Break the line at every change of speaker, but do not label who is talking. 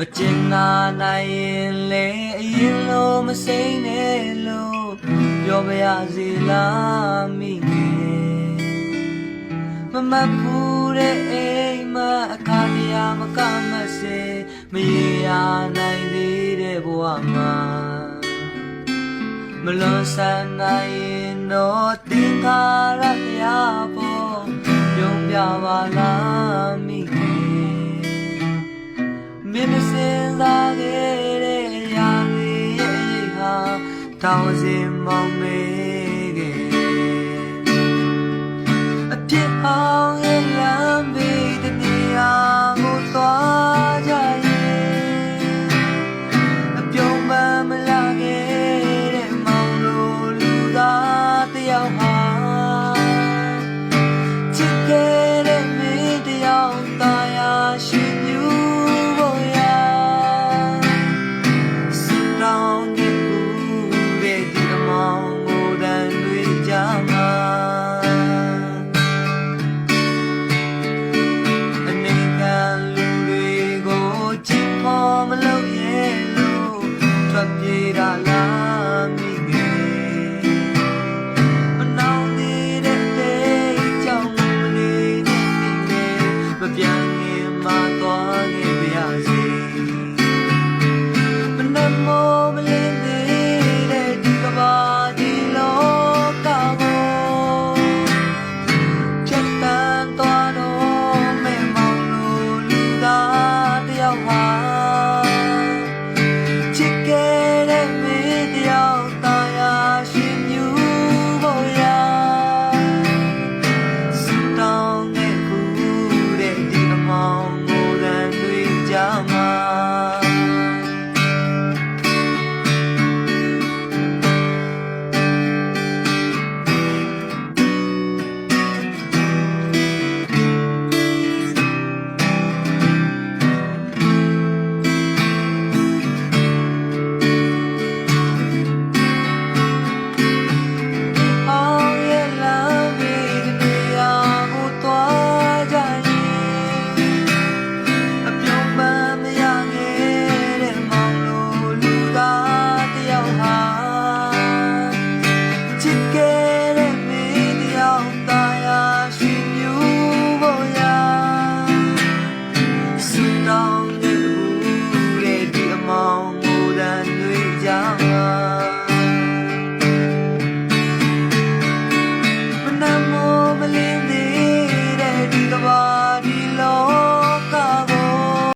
မကျင်နာနိုင်ရင်လေအရင်လိုမစိမ့်နဲ့လို့ပြောပါရစေလားမိမေမမပူတဲ့အိမ်မှာအခါတရမကမစေမရေရာနိုင်သေးတဲ့ဘဝမှာမလွန်ဆန်နိုင်ရင်တော့သင်္ခါရတရားပေါ်ပြုံးပြပါလား 到底梦寐。satira la လင်းသေးတဲ့ဒီကဘာ